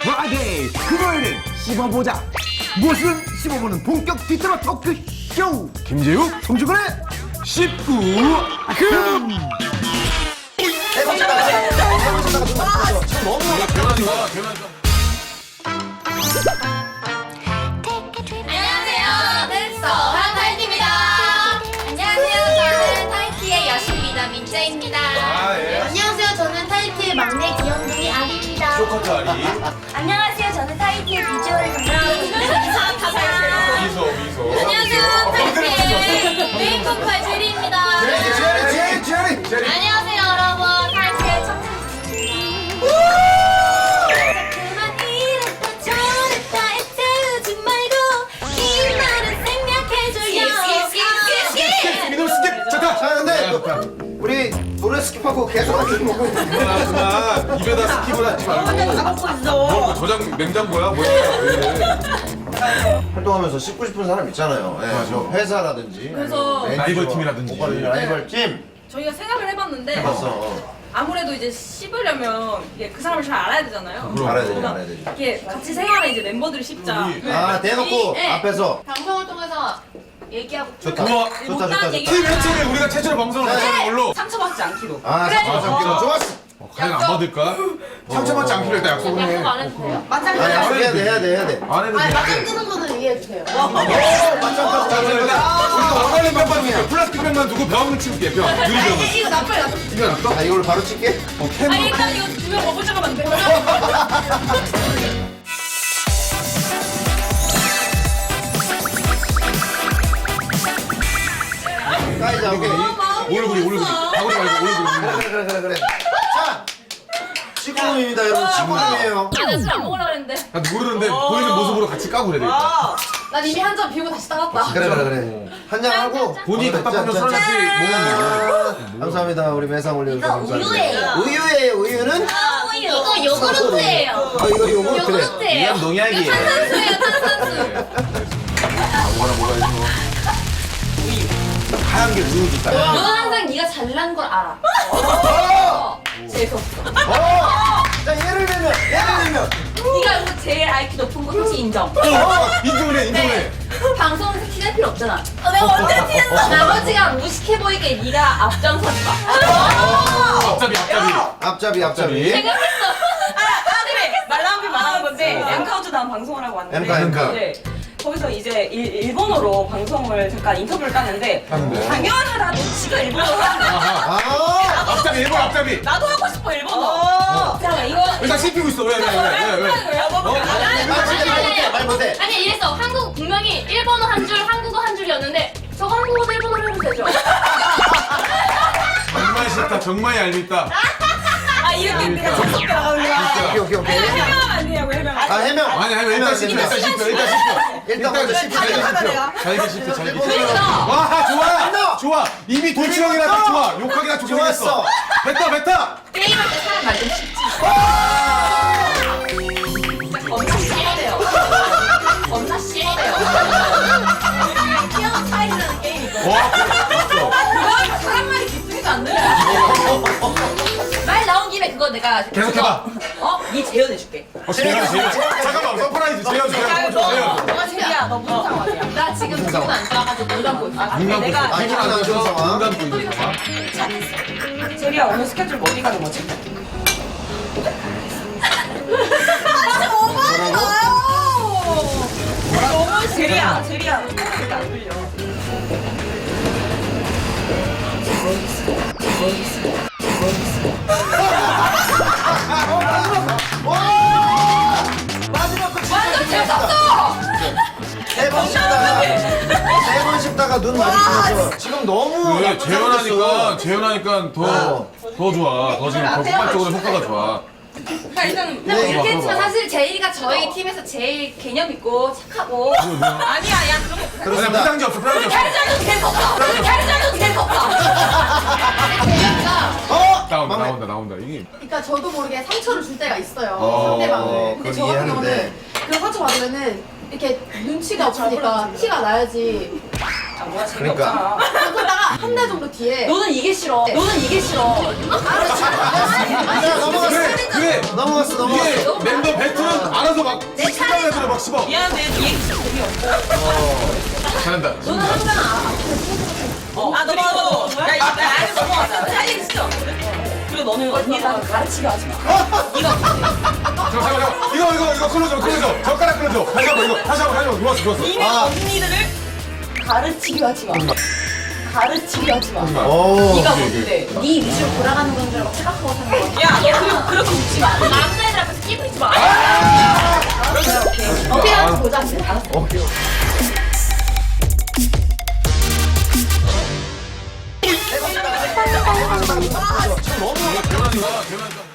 프라이데이 금요일은 씹어보자. 무엇은 씹어보는 본격 뒤틀어 토크 쇼. 김재욱 송주근의 씹구 금. 안녕하세요. 안녕하세요. 저는 타이티의 비주얼을 담당 먹고 있는데 그나 입에다 스킵을 하지 말고 뭐 저장 냉장고야 뭐야 왜 이래. 활동하면서 씹고 싶은 사람 있잖아요. 예, 저 회사라든지 그래서 아니면 라이벌 NGO, 팀이라든지. 오빠들 라이벌 팀 저희가 생각을 해봤는데 해봤어. 아무래도 이제 씹으려면 이게 그 사람을 잘 알아야 되잖아요. 알아야 되지, 알아야 되지. 이게 같이 생활에 이제 멤버들을 씹자. 아 대놓고 네. 앞에서 얘기하고 좋다. 우와. 좋다 좋다 못한 좋다. 얘기. 팀 해체에 우리가 최초로 방송을 하자는 걸로 상처받지 않기로. 아 상처받지 않기로 좋았어. 어, 과연 안 받을까? 상처받지 않기로 일단 약속을 해 약속 안 해도 돼요? 아 약속 해야 돼 해야 돼 해야 돼. 안 해도 돼 뜨는 거는 이해해주세요. 오 맞짱 자, 일단 우리가 원하는 병만 플라스틱 병만 두고 병을 치울게 병 유리 병을 이거 나빠요. 나빠. 이거 낫다? 아 이걸 바로 칠게. 어 캔. 아니 일단 이거 두명 먹을 잠깐만 돼. 오케이. 올구리 올구리 가구리 말고 올구리 그래 그래 그래 그래. 자 지구놈입니다 여러분 지구놈이에요. 나는 술안 먹으려고 했는데 나 모르는데 보이는 모습으로 같이 까고 그래 난 이미 한 잔 비우고 다시 따갔다. 그래 그래 그래. 한잔 하고 본인이 어, 답답하면 짠, 술 짠, 한잔씩 먹으면 짠. 감사합니다 우리 매상 올려주셔서 이거 감사합니다. 우유예요. 우유예요 우유는? 이거 요구르트예요. 아 이거 요거트. 요구르트예요. 이건 농약이에요. 이거 탄산수예요, 탄산수. 뭐하나 뭐가 있어 하얀 게 우유니까. 너는 항상 네가 잘난 걸 알아. 어! 재수없어. 어! 자 예를 들면 예를 들면 네가 여기서 제일 IQ 높은 거 솔직히 인정. 어 인정을 해 인정을 해 방송에서 티낼 필요 없잖아. 내가 언제 티냈어? 나머지가 무식해 보이게 네가 앞장서지 마. 앞잡이 앞잡이 앞잡이 앞잡이. 생각했어. 아 그래. 말 나온 게 말하는 건데 엠카우트 다음 방송을 하고 왔는데. 엠카, 엠카. 네. 거기서 이제 일, 일본어로 방송을 잠깐 인터뷰를 땄는데 땄는데? 당연하다 너 지가 일본어로 하는 거야. 아하 아 앞잡이 일본 앞잡이 나도 하고 싶어 일본어. 자 이거 일단 씹히고 있어 왜 왜 왜왜 아 진짜 말 못해 말 못해. 아니 이랬어. 한국 분명히 일본어 한 줄, 한국어 한 줄이었는데 저거 한국어도 일본어로 해도 되죠? 정말 싫다 정말 얄밉다 아 이렇게 내가 섭섭해 나가는 거야. 오케이 오케이 오케이. 해명하면 안 되냐고 해명. 아 해명. 아니 아니 일단 씹혀 일단 씹혀 일단 씹혀 일단 먼저. 잘게 하다, 씹혀. 잘게 씹혀 잘게 씹혀 와 좋아 됐어. 좋아 이미 돌출형이라 딱 좋아 욕하기가 좋게 좋았어. 뱉다 뱉다 게임할 때 사람 말좀 쉽지. 그거 내가 계속 해봐. 어? 네 재현해줄게. 어, 재현 재현 잠깐만 서프라이즈 재현 재현 재현 너가 제리야 너 무슨 상황이야? 나 지금 기분 안 좋아가지고 물 담고 있어. 아, 눈 내가 감고 아, 기분 안 좋은 상황. 눈 감고 있는 상황 제리야 오늘 스케줄 뭐 어디 가는 거지? 너무 제리야 제리야 이렇게 안 들려. 눈 마주치면서 지금 너무 왜 나쁜 재현하니까. 재현하니까 더 더 좋아. 더 지금 더 폭발적으로 효과가 좋아. 그러니까 일단 근데 네, 이렇게. 했지만 사실 제이가 저희 팀에서 제일 개념 있고 착하고. 아니야 야 그런 거 아니 그렇습니다. 부상지 없어 부상지 없어. 없어. 혈전도 계속 없어. 제이가 어? 나온다 막내. 나온다 나온다. 이게 그러니까 저도 모르게 상처를 줄 때가 있어요. 어, 상대방을 근데 그건 저 같은 이해하는데. 경우는 그런 상처 받으면은 이렇게 눈치가 없으니까 티가 나야지 아 뭐야 그러니까. 재미없잖아. 그러다가 한 달 정도 뒤에 너는 이게 싫어. 너는 이게 싫어. 자 넘어갔어 그래 그래 넘어갔어 넘어갔어 이게 멤버 배트는 알아서 막 식당 애들 막 씹어 미안해 리액션 재미없고 잘한다 너는 항상 아, 아 넘어가고 야 이거 나 아직 넘어가자 살리기 싫어 그리고 너는 언니랑 가르치게 하지 마 이거 잠깐만 잠깐만 이거 이거 이거 클로저 클로저 젓가락 클로저 다시 한번 이거 다시 한번 다시 한번 좋았어 좋았어 니네 언니들을 가르치기 하지 마. 가르치기 하지 마. 네가 뭔데? 네 위주로 돌아가는 건 줄 알고 생각하고 사는 거야. 야, 아. 그렇게 웃지 마. 남자애들 앞에서 끼부리지 마. 아! 오케이, 오케이. 어떻게 하는지 보자. 알았어. 오케이. 아, 너무